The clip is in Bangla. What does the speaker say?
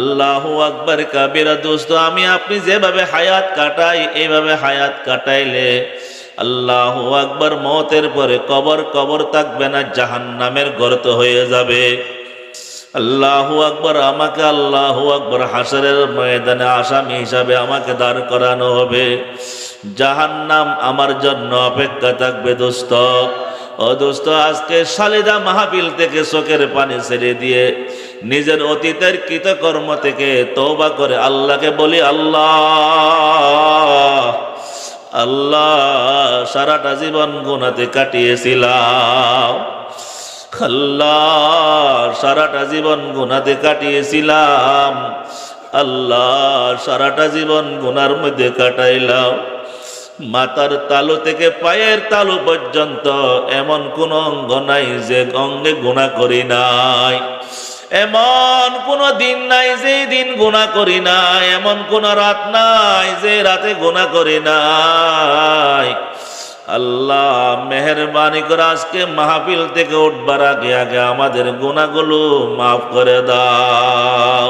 আল্লাহ আকবর কাবিরা দোস্ত, আমি আপনি যেভাবে হায়াত কাটাই, এইভাবে হায়াত কাটাইলে আল্লাহ আকবর মতের পরে কবর কবর থাকবে না জাহান নামের গর্ত হয়ে যাবে। আল্লাহ আকবর আমাকে আল্লাহ আকবর হাসরের ময়দানে আসামি হিসাবে আমাকে দাঁড় করানো হবে। জাহান নাম আমার জন্য অপেক্ষা থাকবে দোস্ত। ও দোস্ত, আজকে সালিদা মাহফিল থেকে চোখের পানি ছেড়ে দিয়ে নিজের অতীতের কৃতকর্ম থেকে তৌবা করে আল্লাহকে বলি, আল্লাহ আল্লাহ, সারাটা জীবন গুনাতে কাটিয়েছিলাম। আল্লাহ, সারাটা জীবন গুনাতে কাটিয়েছিলাম। আল্লাহ, সারাটা জীবন গুনার মধ্যে কাটাইলাম। মাথার তালু থেকে পায়ের তালু পর্যন্ত এমন কোন অঙ্গ নাই যে অঙ্গে গুণা করি নাই। এমন কোন দিন নাই যে দিন গোনা করি নাই, এমন কোন রাত নাই যে রাতে গোনা করি নাই। আল্লাহ মেহরবানি করে আজকে মাহফিল থেকে উঠবার আগে আগে আমাদের গুণাগুলো মাফ করে দাও।